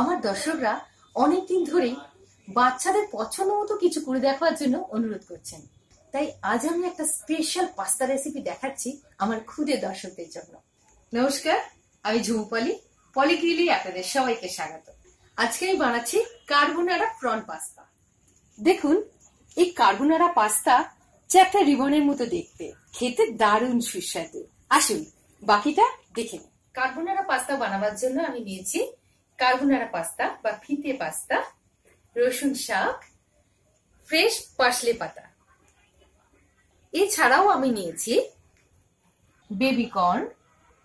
আমার দর্শকরা অনেকদিন ধরেই বাচ্চাদের পছন্দ মতো কিছু করে দেখার জন্য অনুরোধ করছেন। তাই আজ আমি একটা স্পেশাল পাস্তা রেসিপি দেখাচ্ছি আমার খুদে দর্শকদের জন্য। নমস্কার, আমি ঝুমপলি পলিগ্রিলি আপনাদের সবাইকে স্বাগত। আজকে আমি বানাচ্ছি কার্বোনারা প্রন পাস্তা দেখুন, এই কার্বোনারা পাস্তা চ্যাপ্টা রিবনের মতো দেখতে, খেতে দারুণ সুস্বাদু। আসুন, বাকিটা দেখে কার্বোনারা পাস্তা বানাবার জন্য আমি নিয়েছি কার্বোনারা পাস্তা বা ফিতে পাস্তা, রসুন শাক, ফ্রেশ পার্সলে পাতা। এছাড়াও আমি নিয়েছি বেবিকর্ন,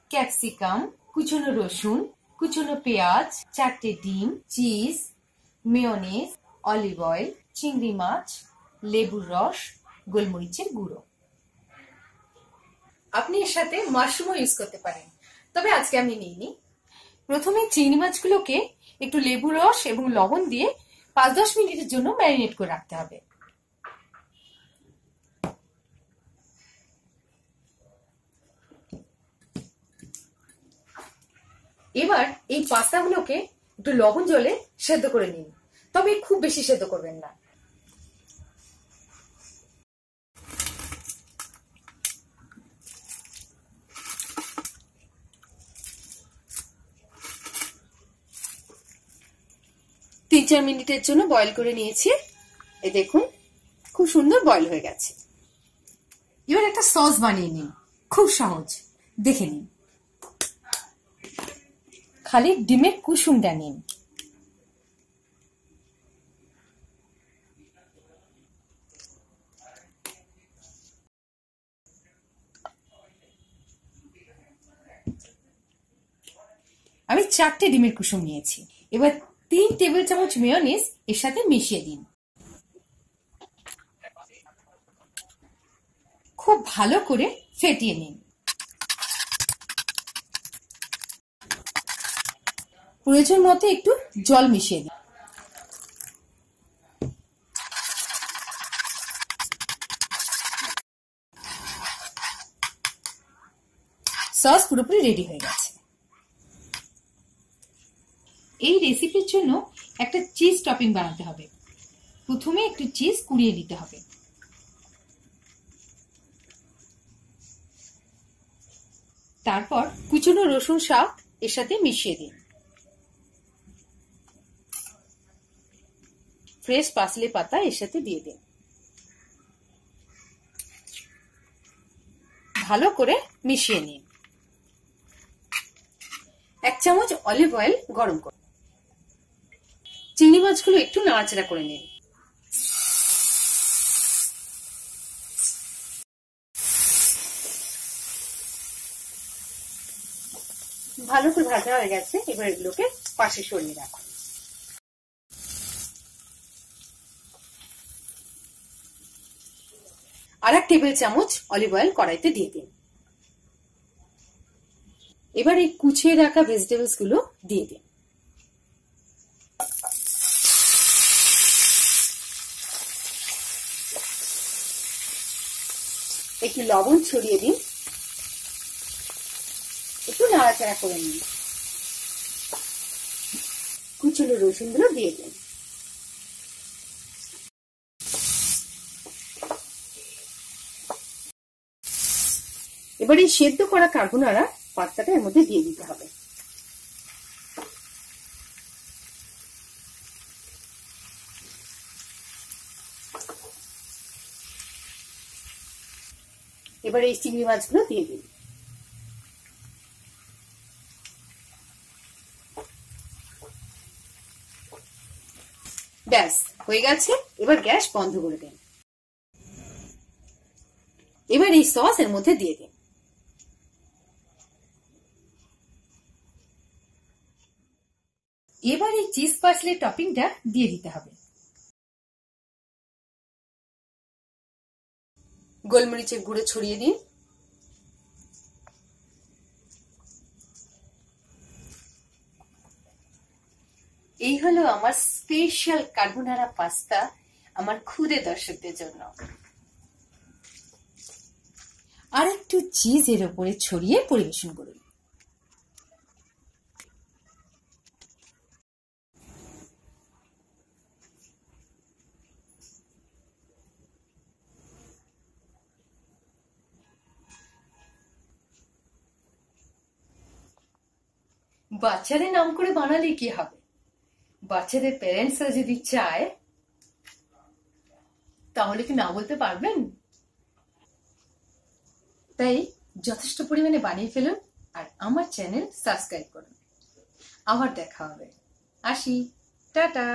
ক্যাপসিকাম, কুচনো রসুন, কুচনো পেঁয়াজ, চারটে ডিম, চিজ, মেয়নেজ, অলিভ অয়েল, চিংড়ি মাছ, লেবুর রস, গোলমরিচের গুঁড়ো। আপনি এর সাথে মাশরুমও ইউজ করতে পারেন। তবে আজকে আমি নিইনি। প্রথমে চিংড়ি মাছগুলোকে একটু লেবু রস এবং লবণ দিয়ে পাঁচ দশ মিনিটের জন্য ম্যারিনেট করে রাখতে হবে। এবার এই পাস্তাগুলোকে একটু লবণ জলে সেদ্ধ করে নিন। তবে খুব বেশি সেদ্ধ করবেন না। তিন চার মিনিটের জন্য বয়ল করে নিয়েছি। এ দেখুন, খুব সুন্দর বয়ল হয়ে গেছে। এবার একটা সস বানিয়ে নিন। খুব সহজ। দেখে নিন। খালি ডিমের কুসুমটা নিন। আমি চারটে ডিমের কুসুম নিয়েছি। এবার তিন টেবিল চামচ মেয়নিজ এর সাথে মিশিয়ে দিন। খুব ভালো করে ফেটিয়ে নিন। প্রয়োজন মতো একটু জল মিশিয়ে দিন। সস পুরোপুরি রেডি হয়ে গেছে। এই রেসিপির জন্য একটা চিজ টপিং বানাতে হবে। প্রথমে একটু চিজ কুড়িয়ে দিতে হবে। তারপর কুচনো রসুন শাক এর সাথে মিশিয়ে দিন। ফ্রেশ পাসলে পাতা এর সাথে দিয়ে দিন। ভালো করে মিশিয়ে নিন। এক চামচ অলিভ অয়েল গরম করুন। মাছগুলো একটু নাড়াচাড়া করে নিন। ভালো করে ভাজা হয়ে গেছে, এবার এগুলোকে পাশে সরিয়ে রাখুন। আর এক টেবিল চামচ অলিভ অয়েল কড়াইতে দিয়ে দিন। এবার এই কুচিয়ে রাখা ভেজিটেবলসগুলো দিয়ে দিন। একটু লবণ ছড়িয়ে দিন। একটু নাড়াচাড়া করে নিন। কুচুলো রসুনগুলো দিয়ে দিন। এবার সেদ্ধ করা কার্বোনারা পাত্তাটা এর মধ্যে দিয়ে দিতে হবে। এবার এই চিংড়ি মাছগুলো দিয়ে দিন। ব্যাস, হয়ে গেছে। এবার গ্যাস বন্ধ করে দিন। এবার এই সস এর মধ্যে দিয়ে দিন। এবার এই চিজ পার্সলে টপিংটা দিয়ে দিতে হবে। গোলমরিচের গুঁড়ো ছড়িয়ে দিন। এই হলো আমার স্পেশাল কার্বোনারা পাস্তা আমার খুদে দর্শকদের জন্য। আর একটু চিজ এর উপরে ছড়িয়ে পরিবেশন করুন। বাচ্চাদের নাম করে বানালে কি হবে? বাচ্চাদের প্যারেন্টসরা যদি চায়, তাহলে কি না বলতে পারবেন? তাই যথেষ্ট পরিমাণে বানিয়ে ফেলুন আর আমার চ্যানেল সাবস্ক্রাইব করুন। আবার দেখা হবে। আসি। টাটা!